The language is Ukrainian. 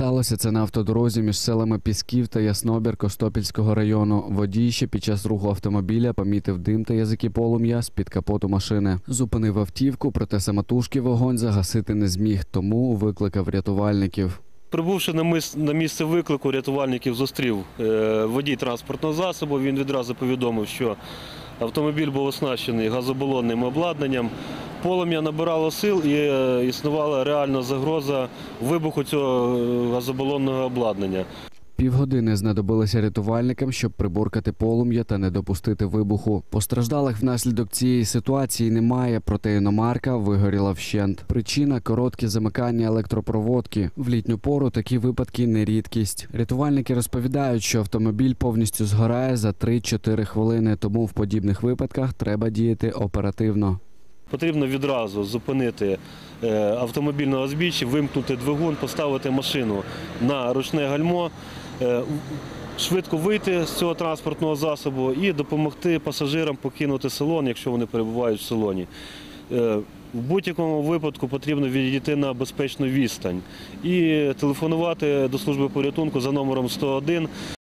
Сталося це на автодорозі між селами Пісків та Яснобір Костопільського району. Водій ще під час руху автомобіля помітив дим та язики полум'я з-під капоту машини. Зупинив автівку, проте самотужки вогонь загасити не зміг, тому викликав рятувальників. Прибувши на місце виклику, рятувальників зустрів е, водій транспортного засобу. Він відразу повідомив, що автомобіль був оснащений газобалонним обладнанням. Полум'я набирало сил і е, існувала реальна загроза вибуху цього е, газобалонного обладнання. Півгодини знадобилося рятувальникам, щоб приборкати полум'я та не допустити вибуху. Постраждалих внаслідок цієї ситуації немає, проте іномарка вигоріла вщент. Причина короткі замикання електропроводки. В літню пору такі випадки не рідкість. Рятувальники розповідають, що автомобіль повністю згорає за 3-4 хвилини, тому в подібних випадках треба діяти оперативно. Потрібно відразу зупинити е, автомобіль на узбіччі, вимкнути двигун, поставити машину на ручне гальмо, е, швидко вийти з цього транспортного засобу і допомогти пасажирам покинути салон, якщо вони перебувають в салоні. Е, В будь-якому випадку потрібно відійти на безпечну відстань і телефонувати до служби порятунку за номером 101